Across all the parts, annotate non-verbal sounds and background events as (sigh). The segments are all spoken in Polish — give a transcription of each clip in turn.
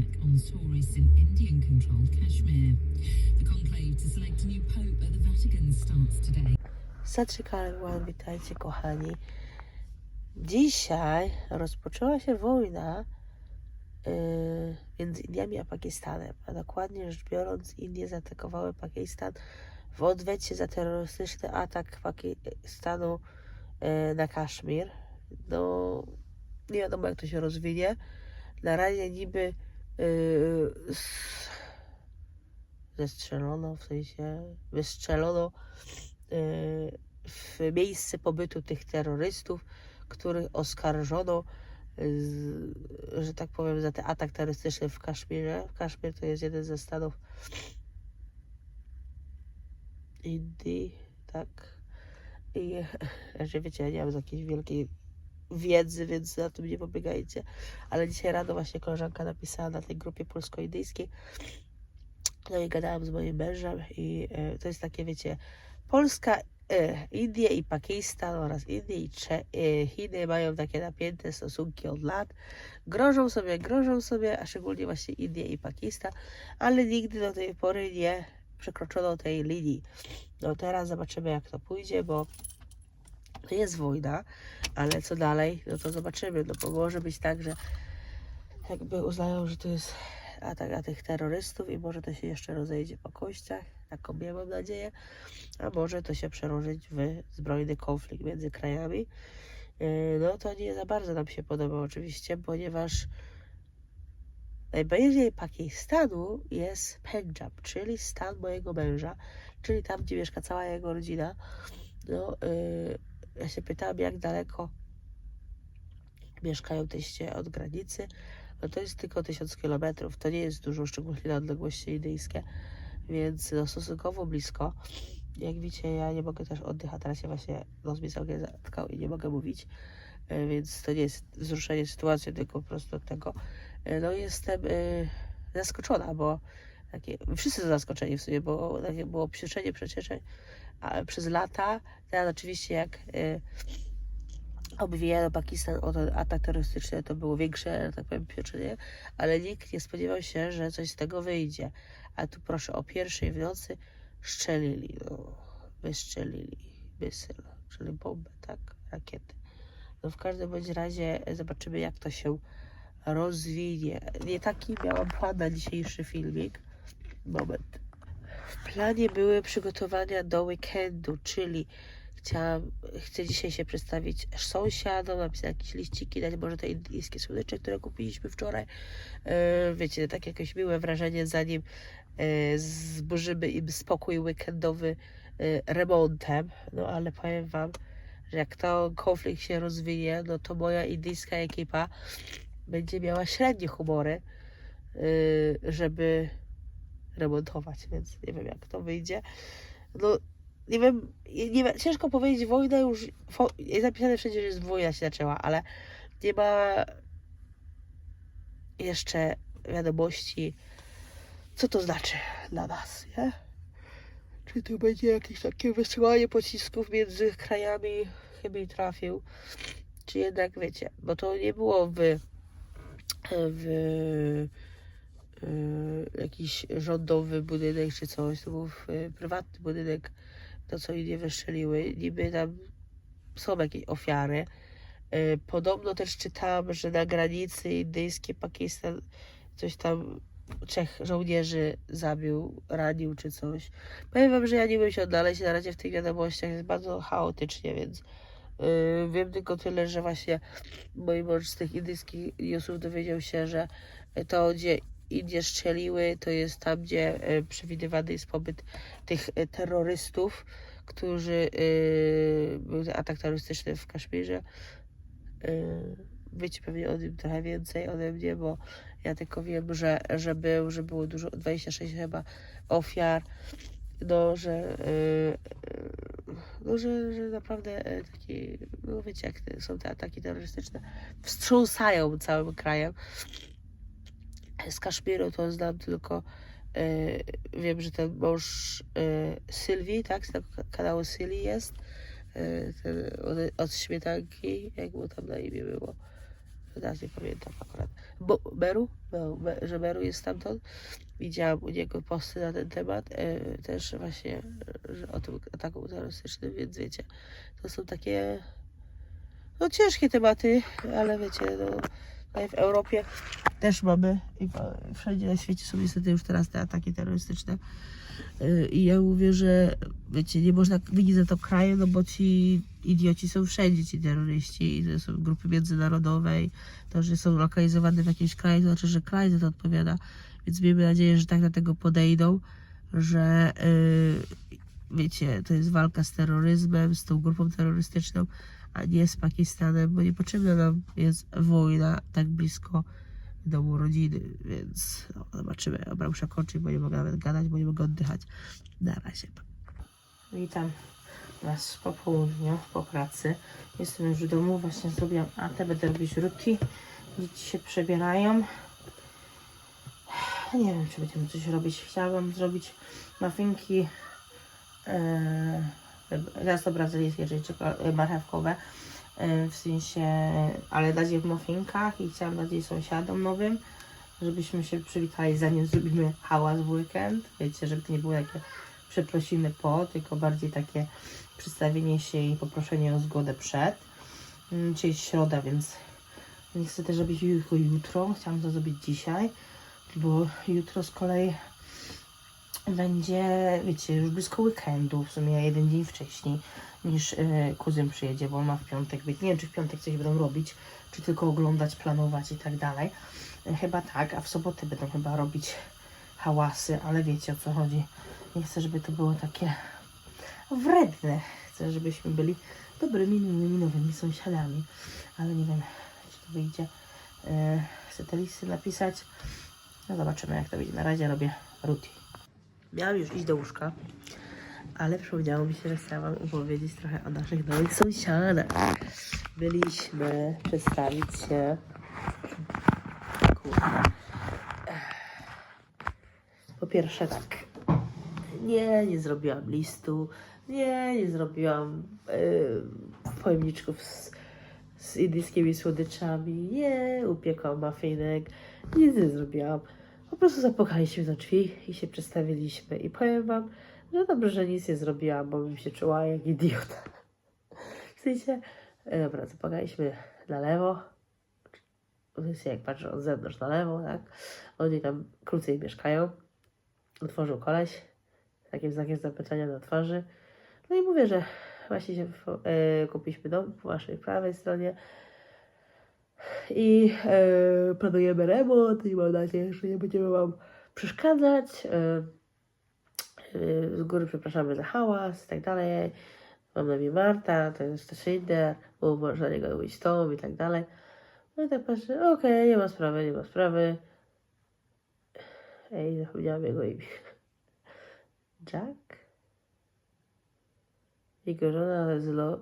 attack on tourists in Indian controlled Kashmir. The conclave to select a new pope at the Vatican starts today. Zaczekałem, witajcie kochani. Dzisiaj rozpoczęła się wojna yy, między Indiami a Pakistanem, a dokładnie rzecz biorąc Indie zaatakowały Pakistan w odwecie za terrorystyczny atak Pakistanu yy, na Kaszmir. No, nie wiadomo jak to się rozwinie. Na razie niby zestrzelono, w sensie wystrzelono yy, w miejsce pobytu tych terrorystów, których oskarżono, z, że tak powiem, za ten atak terrorystyczny w Kaszmirze. Kaszmir to jest jeden ze stanów Indii, tak. I (laughs) że wiecie, ja nie mam jakiejś wielkiej wiedzy, więc na tym nie pobiegajcie. Ale dzisiaj rano właśnie koleżanka napisała na tej grupie polsko-indyjskiej. No i gadałam z moim mężem i e, to jest takie, wiecie, Polska, e, Indie i Pakistan oraz Indie i Cze- e, Chiny mają takie napięte stosunki od lat. Grożą sobie, grożą sobie, a szczególnie właśnie Indie i Pakistan, ale nigdy do tej pory nie przekroczono tej linii. No teraz zobaczymy jak to pójdzie, bo to jest wojna, ale co dalej, no to zobaczymy, no bo może być tak, że jakby uznają, że to jest atak na tych terrorystów i może to się jeszcze rozejdzie po kościach, taką mam nadzieję, a może to się przełożyć w zbrojny konflikt między krajami. Yy, No to nie za bardzo nam się podoba oczywiście, ponieważ najbliżej Pakistanu jest Punjab, czyli stan mojego męża, czyli tam, gdzie mieszka cała jego rodzina. No, yy, ja się pytałam, jak daleko mieszkają teście od granicy. No to jest tylko 1000 kilometrów. To nie jest dużo, szczególnie na odległości indyjskie, więc no, stosunkowo blisko. Jak widzicie, ja nie mogę też oddychać. Teraz się właśnie nos mi całkiem zatkał i nie mogę mówić, e, więc to nie jest wzruszenie sytuacji, tylko po prostu od tego. E, No jestem e, zaskoczona, bo takie, wszyscy zaskoczeni w sumie, bo takie było przyczynie przecieczeń przez lata. Teraz oczywiście jak e, obwijano Pakistan o ten atak terrorystyczny, to było większe, tak powiem, pieczenie, ale nikt nie spodziewał się, że coś z tego wyjdzie. A tu proszę, o pierwszej w nocy strzelili, no, wystrzelili misyl, czyli bombę, tak, rakiety. No w każdym bądź razie zobaczymy, jak to się rozwinie. Nie taki miałam plan na dzisiejszy filmik. Moment. W planie były przygotowania do weekendu, czyli chciałam, chcę dzisiaj się przedstawić sąsiadom, napisać jakieś liściki, dać może te indyjskie słodycze, które kupiliśmy wczoraj. E, wiecie, tak jakieś miłe wrażenie, zanim e, zburzymy im spokój weekendowy e, remontem. No ale powiem Wam, że jak to konflikt się rozwinie, no to moja indyjska ekipa będzie miała średnie humory, e, żeby remontować, więc nie wiem jak to wyjdzie. No nie wiem, nie wiem ciężko powiedzieć, wojna już, jest napisane wszędzie, że jest wojna się zaczęła, ale nie ma jeszcze wiadomości, co to znaczy dla nas, nie? Czy to będzie jakieś takie wysyłanie pocisków między krajami, chyba i trafił, czy jednak, wiecie, bo to nie było w, w jakiś rządowy budynek czy coś, to był y, prywatny budynek, to co inni wystrzeliły, niby tam są jakieś ofiary. Y, Podobno też czytałam, że na granicy indyjskiej Pakistan coś tam trzech żołnierzy zabił, ranił czy coś. Powiem wam, że ja nie wiem się odnaleźć na razie w tych wiadomościach, jest bardzo chaotycznie, więc yy, wiem tylko tyle, że właśnie mój mąż z tych indyjskich newsów dowiedział się, że to, gdzie Indie strzeliły, to jest tam, gdzie e, przewidywany jest pobyt tych e, terrorystów, którzy e, był atak terrorystyczny w Kaszmirze. Wiecie pewnie o nim trochę więcej ode mnie, bo ja tylko wiem, że, że był, że było dużo, 26 chyba ofiar, no, że, no, że, że naprawdę taki, no wiecie, jak są te ataki terrorystyczne, wstrząsają całym krajem z Kaszmiru to znam tylko e, wiem, że ten mąż e, Sylwii, tak, z tego ka- kanału Sylwii jest e, ten od, od śmietanki, jak mu tam na imię było. Teraz nie pamiętam akurat. Bo, Beru, no, Be, że Beru jest stamtąd. Widziałam u niego posty na ten temat, też właśnie że o tym ataku terrorystycznym, więc wiecie, to są takie no ciężkie tematy, ale wiecie, no, tutaj w Europie też mamy i wszędzie na świecie są niestety już teraz te ataki terrorystyczne. Y, I ja mówię, że wiecie, nie można winić za to kraju, no bo ci idioci są wszędzie, ci terroryści, to są grupy międzynarodowe i to, że są lokalizowane w jakimś kraju, to znaczy, że kraj za to odpowiada. Więc miejmy nadzieję, że tak do tego podejdą, że y, wiecie, to jest walka z terroryzmem, z tą grupą terrorystyczną, a nie z Pakistanem, bo niepotrzebna nam jest wojna tak blisko domu rodziny, więc no, zobaczymy. Dobra, muszę kończyć, bo nie mogę nawet gadać, bo nie mogę oddychać. Na razie. Witam Was po południu, po pracy. Jestem już w domu, właśnie zrobiłam atę, będę robić ruti. Dzieci się przebierają. Nie wiem, czy będziemy coś robić. Chciałabym zrobić muffinki yy, ciasto brazylijskie, czyli e, marchewkowe. Yy, w sensie, ale dać je w muffinkach i chciałam dać je sąsiadom nowym, żebyśmy się przywitali zanim zrobimy hałas w weekend. Wiecie, żeby to nie było takie przeprosiny po, tylko bardziej takie przedstawienie się i poproszenie o zgodę przed. Mm, Dzisiaj jest środa, więc nie chcę też robić tylko jutro. Chciałam to zrobić dzisiaj, bo jutro z kolei będzie, wiecie, już blisko weekendu, w sumie jeden dzień wcześniej niż e, kuzyn przyjedzie, bo ma w piątek być. Nie wiem, czy w piątek coś będą robić, czy tylko oglądać, planować i tak dalej. E, chyba tak, a w sobotę będą chyba robić hałasy, ale wiecie o co chodzi. Nie chcę, żeby to było takie wredne. Chcę, żebyśmy byli dobrymi, miłymi, nowymi sąsiadami. Ale nie wiem, czy to wyjdzie. E, chcę te listy napisać. No zobaczymy, jak to wyjdzie. Na razie robię rutin. Miałam już iść do łóżka, ale przypomniało mi się, że chciałam wam opowiedzieć trochę o naszych nowych sąsiadach. Byliśmy przedstawić się. Kurde. Po pierwsze tak. Nie, nie zrobiłam listu. Nie, nie zrobiłam yy, pojemniczków z, z indyjskimi słodyczami. Nie, upiekłam mafinek. Nic nie zrobiłam. Po prostu zapukaliśmy do drzwi i się przedstawiliśmy. I powiem wam, że dobrze, że nic nie zrobiłam, bo bym się czuła jak idiota. (laughs) W sensie, e, dobra, zapukaliśmy na lewo. Sensie, jak patrzę od zewnątrz na lewo, tak? Oni tam krócej mieszkają. Otworzył koleś takim znakiem zapytania na twarzy. No i mówię, że właśnie się e, kupiliśmy dom po waszej prawej stronie i e, planujemy remont i mam nadzieję, że nie będziemy wam przeszkadzać. E, e, z góry przepraszamy za hałas i tak dalej. Mam na imię Marta, to jest też Shinder, bo można na niego mówić Tom i tak dalej. No i tak patrzę, okej, nie ma sprawy, nie ma sprawy. Ej, zapomniałam jego imię. (laughs) Jack? Jego z Lo-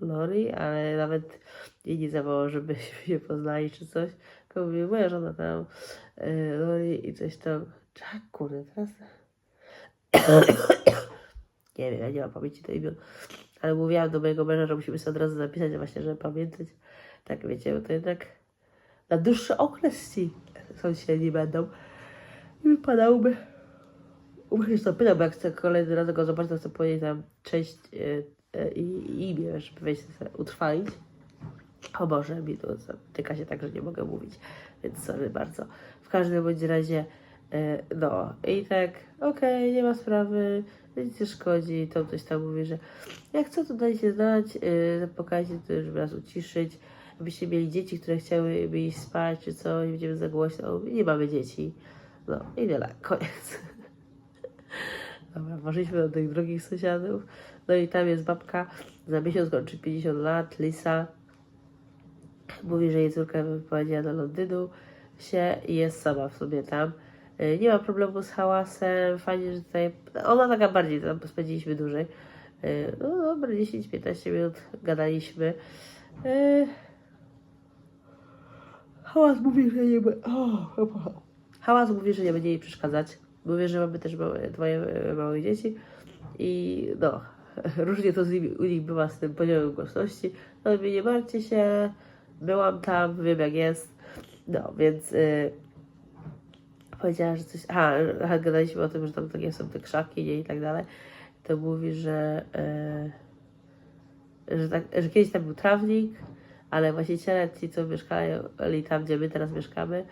Lori, ale nawet jej nie zawołał, żebyśmy (laughs) się poznali czy coś. Tylko mówię, moja żona tam, e, Lori i coś tam. Jack, kurde, teraz... (coughs) nie wiem, ja nie mam pamięci do imion. Ale mówiłam do mojego męża, że musimy sobie od razu zapisać, właśnie, żeby pamiętać. Tak, wiecie, bo to jednak na dłuższy okres ci sąsiedzi będą. I wypadałoby... Musisz to pytał, bo jak chcę kolejny raz go zobaczyć, to chcę powiedzieć tam cześć e, e, i, imię, żeby wejść utrwalić. O Boże, mi to zatyka się tak, że nie mogę mówić, więc sorry bardzo. W każdym bądź razie, e, no i tak, okej, nie ma sprawy, nic nie szkodzi, to coś tam mówi, że jak co, to dajcie znać, e, zapukajcie, to żeby nas uciszyć. Abyście mieli dzieci, które chciałyby iść spać, czy co, nie będziemy za głośno, nie mamy dzieci. No i tyle, koniec. Dobra, poszliśmy do tych drugich sąsiadów. No i tam jest babka, za miesiąc kończy 50 lat, Lisa. Mówi, że jej córka wyprowadziła do Londynu się i jest sama w sobie tam. Y, Nie ma problemu z hałasem, fajnie, że tutaj... Ona taka bardziej, tam spędziliśmy dłużej. Y, No dobra, 10-15 minut gadaliśmy. Y, Hałas mówi, że nie... be- O. Hałas mówi, że nie będzie jej przeszkadzać. Mówi, że mamy też małe, dwoje e, małe dzieci i no, (laughs) różnie to z nimi, u nich bywa z tym poziomem głośności. No i nie martwcie się, byłam tam, wiem jak jest. No, więc y, powiedziała, że coś. Aha, gadaliśmy o tym, że tam takie są te krzaki nie, i tak dalej. To mówi, że, y, że, tak, że kiedyś tam był trawnik, ale właściciele, ci co mieszkali tam, gdzie my teraz mieszkamy,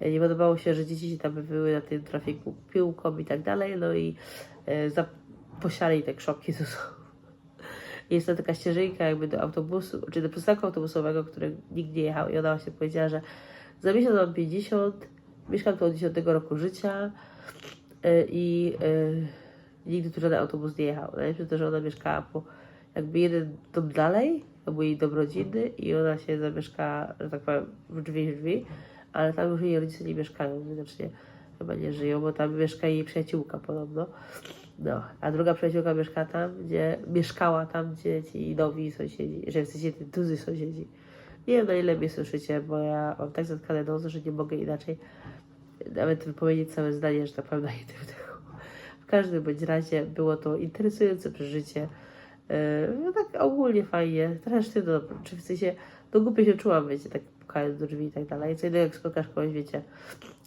nie podobało się, że dzieci się tam były na tym trafiku piłką i tak dalej, no i y, za, posiali te krzoki. To są. (laughs) Jest to taka ścieżynka jakby do autobusu, czy do przystanku autobusowego, który nikt nie jechał i ona właśnie powiedziała, że za miesiąc mam 50, mieszkam tu od 10 roku życia y, i y, nigdy tu żaden autobus nie jechał. Najlepsze to, że ona mieszkała po jakby jeden dom dalej, to był jej dom rodzinny i ona się zamieszkała, że tak powiem, w drzwi w drzwi, ale tam już jej rodzice nie mieszkają, widocznie chyba nie żyją, bo tam mieszka jej przyjaciółka podobno. No, a druga przyjaciółka mieszka tam, gdzie mieszkała tam, gdzie ci nowi sąsiedzi, że w sensie ci duży sąsiedzi. Nie wiem na ile mnie słyszycie, bo ja mam tak zatkane nos, że nie mogę inaczej nawet wypowiedzieć całe zdanie, że na jednym dechu. W każdym bądź razie było to interesujące przeżycie. Yy, No tak ogólnie fajnie, trochę sztywno, czy w sensie, no głupio się czułam, wiecie, tak pukając do drzwi i tak dalej. Co innego jak spotkasz kogoś, wiecie,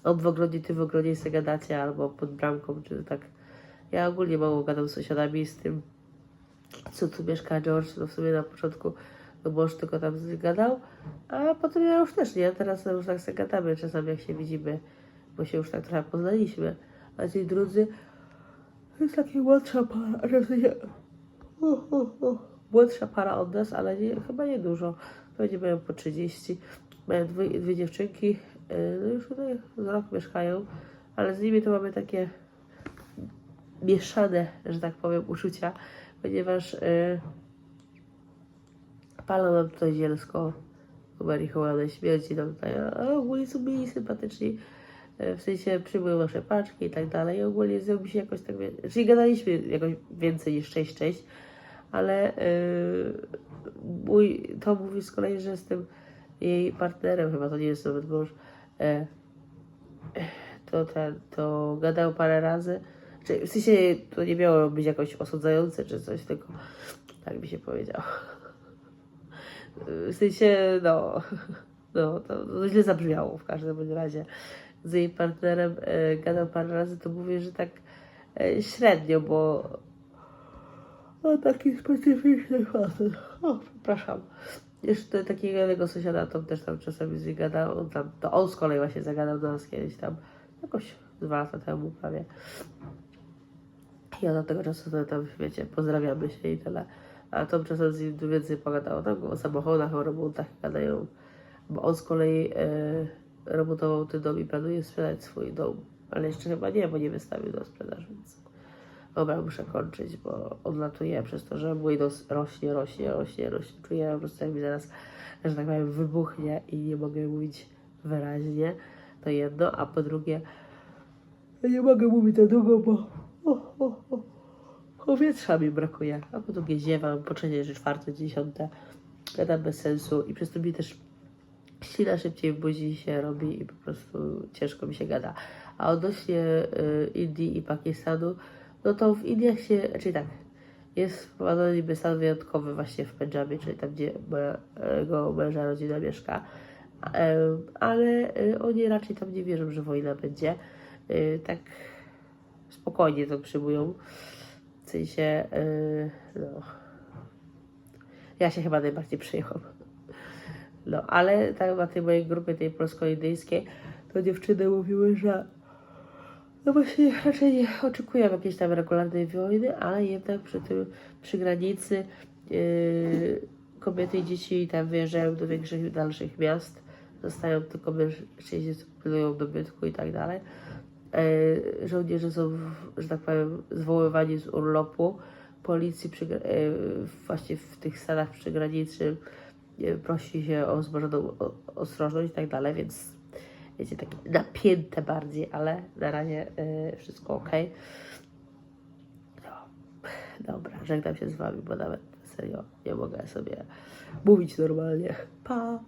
on w ogrodzie, ty w ogrodzie i gadacie, albo pod bramką, czy tak. Ja ogólnie mało gadam z sąsiadami, z tym, co tu mieszka George, no w sumie na początku, no bo już tylko tam gadał, a potem ja już też nie, teraz już tak sobie gadamy czasami jak się widzimy, bo się już tak trochę poznaliśmy, a ci drudzy to jest taka młodsza para, w sensie o, o, o, młodsza para od nas, ale nie, chyba nie dużo, pewnie mają po 30, mają dwie, dwie dziewczynki, yy, no już tutaj z rok mieszkają, ale z nimi to mamy takie mieszane, że tak powiem, uczucia, ponieważ yy, palą nam tutaj zielsko, marihuanę, śmierci nam tutaj, a ogólnie są mili sympatyczni, w sensie przyjmują nasze paczki i tak dalej, i ogólnie zrobi się jakoś tak, czyli gadaliśmy jakoś więcej niż cześć, cześć, ale mój, to mówi z kolei, że jestem jej partnerem, chyba to nie jest nawet mąż, e, to, to gadał parę razy. Czy, w sensie to nie miało być jakoś osądzające czy coś, tylko tak mi się powiedział. W sensie, no, no to, to źle zabrzmiało w każdym razie. Z jej partnerem e, gadał parę razy, to mówię, że tak e, średnio, bo o taki specyficzny facet. O, przepraszam. Jeszcze takiego jednego sąsiada to też tam czasami z nim gadał. On tam, to on z kolei właśnie zagadał do nas kiedyś tam, jakoś dwa lata temu prawie. I od tego czasu to tam, wiecie, pozdrawiamy się i tyle. A to czasem z nim więcej pogadało. Tam o samochodach, o remontach gadają. Bo on z kolei e, remontował ten dom i planuje sprzedać swój dom. Ale jeszcze chyba nie, bo nie wystawił do sprzedaży, więc... Dobra, muszę kończyć, bo odlatuję przez to, że mój nos rośnie, rośnie, rośnie, rośnie. Czuję po prostu, jak mi zaraz, że tak powiem, wybuchnie i nie mogę mówić wyraźnie. To jedno, a po drugie, nie mogę mówić za długo, bo o, powietrza mi brakuje. A po drugie, ziewam, po trzecie, że czwarte, dziesiąte, gadam bez sensu i przez to mi też ślina szybciej w buzi się robi i po prostu ciężko mi się gada. A odnośnie y, Indii i Pakistanu, no to w Indiach się, czyli tak, jest wprowadzony niby stan wyjątkowy właśnie w Pendżabie, czyli tam, gdzie mojego męża rodzina mieszka, ale y, oni raczej tam nie wierzą, że wojna będzie. Y, Tak spokojnie to przyjmują. W sensie, y, no, ja się chyba najbardziej przyjęłam. No, ale tak na tej mojej grupie, tej polsko-indyjskiej, to dziewczyny mówiły, że no właśnie raczej nie oczekuję jakiejś tam regularnej wojny, ale jednak przy tym, przy granicy yy, kobiety i dzieci tam wyjeżdżają do większych, dalszych miast, zostają tylko mężczyźni, pilnują dobytku i tak dalej. Yy, żołnierze są, w- że tak powiem, zwoływani z urlopu. Policji przy, yy, właśnie w tych stanach przygranicznych yy, prosi się o wzmożoną o- ostrożność i tak dalej, więc wiecie, takie napięte bardziej, ale na razie y, wszystko ok. No, dobra, żegnam się z Wami, bo nawet serio nie mogę sobie mówić normalnie. Pa!